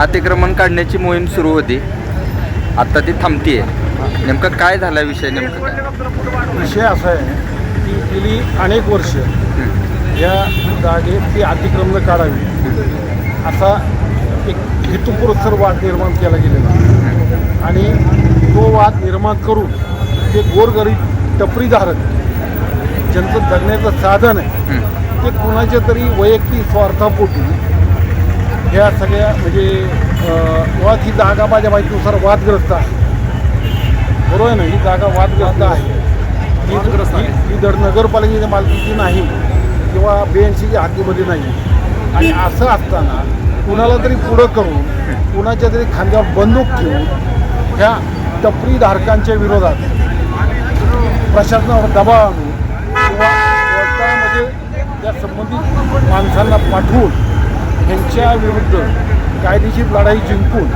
अतिक्रमण काढण्याची मोहीम सुरू होती. आता ती थांबतीये. नेमकं काय झाला विषय नेमकं? काय? विषय असा आहे की गेली अनेक वर्ष या जागेत ती अतिक्रमण काढावी. असा एक हेतुपुरस्सर वाद निर्माण केला गेलेला. आणि तो वाद निर्माण करून ते गोरगरीब टपरीधारक ज्यांचं जगण्याचं साधन आहे ते कुणाच्या तरी वैयक्तिक स्वार्थापोटी ह्या सगळ्या म्हणजे मुळात ही जागा माझ्या माहितीनुसार वादग्रस्त आहे. बरोबर आहे ना? ही जागा वादग्रस्त आहे. ही ही- ही दर नगरपालिकेच्या मालकीची नाही किंवा बी एन सीच्या हद्दीमध्ये नाही. आणि असं असताना कुणाला तरी पुढं करून कुणाच्या तरी खांद्यावर बंदूक ठेवून ह्या टपरीधारकांच्या विरोधात प्रशासनावर दबाव आणून किंवा त्या संबंधित माणसांना पाठवून ह्यांच्या विरुद्ध कायदेशीर लढाई जिंकून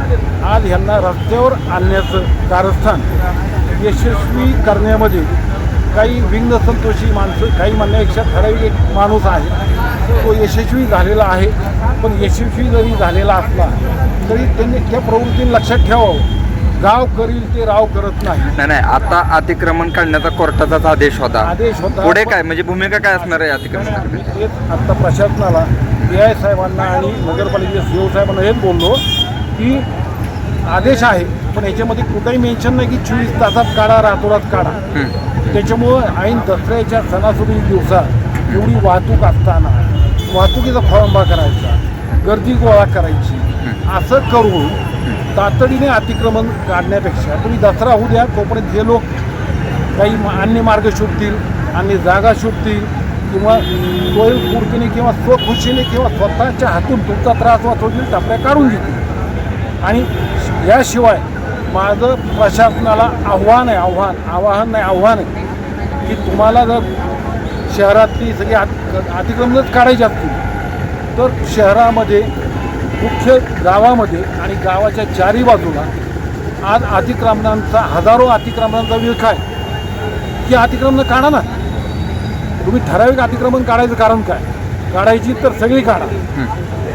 आज ह्यांना रस्त्यावर आणण्याचं कारस्थान यशस्वी करण्यामध्ये काही विघ्न संतोषी माणसं काही म्हणण्यापेक्षा ठराविक एक माणूस आहे. तो यशस्वी झालेला आहे. पण यशस्वी जरी झालेला असला तरी त्यांनी त्या प्रवृत्तीने लक्षात ठेवावं. गाव करील ते राव करत नाही. नाही नाही आता अतिक्रमण काढण्याचा कोर्टाचाच आदेश होता. आदेश होता. पुढे काय? म्हणजे भूमिका काय असणार आहे अतिक्रमण आत्ता प्रशासनाला पी आय साहेबांना आणि नगरपालिकेच्या सी ओ साहेबांना हेच बोललो की आदेश आहे पण याच्यामध्ये कुठंही मेन्शन नाही की चोवीस तासात काढा रातोरात काढा. त्याच्यामुळं ऐन दसऱ्याच्या सणासुदी दिवसात एवढी वाहतूक असताना वाहतुकीचा खोळंबा करायचा गर्दी गोळा करायची असं करून तातडीने अतिक्रमण काढण्यापेक्षा तुम्ही दसरा होऊ द्या तोपर्यंत हे लोक काही अन्य मार्ग शोधतील अन्य जागा शोधतील किंवा स्वयंपूर्तीने किंवा स्वखुशीने किंवा स्वतःच्या हातून तुमचा त्रास वाचवतील टप्प्या काढून घेतील. आणि याशिवाय माझं प्रशासनाला आव्हान आहे आव्हान आवाहन नाही आव्हान आहे की तुम्हाला जर शहरातली सगळी अतिक्रमणच काढायची असतील तर शहरामध्ये मुख्य गावामध्ये आणि गावाच्या चारी बाजूला आज अतिक्रमणांचा हजारो अतिक्रमणांचा विळखा आहे. की अतिक्रमणं काढा ना. तुम्ही ठराविक अतिक्रमण काढायचं कारण काय? काढायची तर सगळी काढा.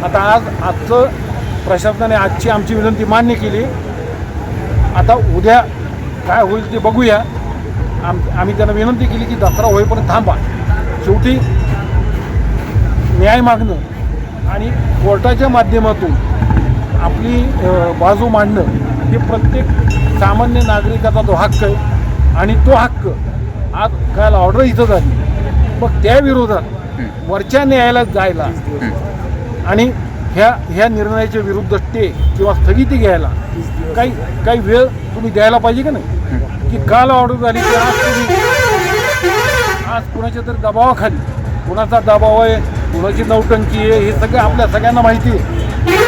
आता आज आजचं प्रशासनाने आजची आमची विनंती मान्य केली. आता उद्या काय होईल ते बघूया. आम आम्ही त्यांना विनंती केली की दसरा होईपर्यंत थांबा. शेवटी न्याय मागणं आणि कोर्टाच्या माध्यमातून आपली बाजू मांडणं हे प्रत्येक सामान्य नागरिकाचा तो हक्क आहे आणि तो हक्क आज काल ऑर्डर इथं झाली. मग त्या विरोधात वरच्या न्यायालयात जायला आणि ह्या ह्या निर्णयाच्या विरुद्ध स्टे किंवा स्थगिती घ्यायला काही काही वेळ तुम्ही द्यायला पाहिजे का नाही? की काल ऑर्डर झाली की आज तुम्ही आज कुणाच्या तरी दबावाखाली कुणाचा दबाव आहे कुणाची नौटंकी आहे हे सगळं आपल्या सगळ्यांना माहिती आहे.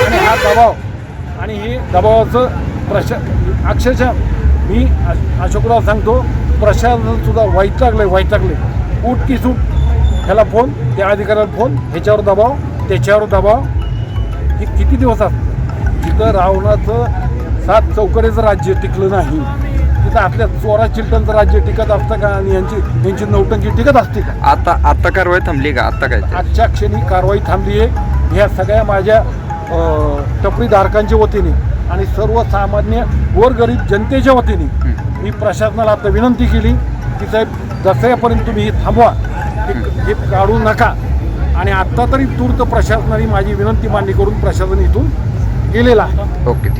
आणि हा दबाव आणि हे दबावाचं प्रशा अक्षरशः मी अशोकराव सांगतो प्रशासन सुद्धा वाईट लागलं वाईट लागले उठ की सूट ह्याला फोन त्या अधिकाऱ्याला फोन ह्याच्यावर दबाव त्याच्यावर दबाव. हे किती दिवस असतं? जिथं रावणाचं सात चौकडेचं राज्य टिकलं नाही. तिथं आपल्या चोरा चिलटनचं राज्य टिकत असतं का? आणि यांची यांची नौटंकी टिकत असते का? आता आता कारवाई थांबली का? आता काय आजच्या क्षणी कारवाई थांबली आहे. ह्या सगळ्या माझ्या टपरीधारकांच्या वतीने आणि सर्वसामान्य गोरगरीब जनतेच्या वतीने मी प्रशासनाला आता विनंती केली की साहेब दसऱ्यापर्यंत तुम्ही हे थांबवा हे हे काढू नका. आणि आत्ता तरी तूर्त प्रशासनाने माझी विनंती मान्य करून प्रशासन इथून गेलेला आहे. ओके ठीक.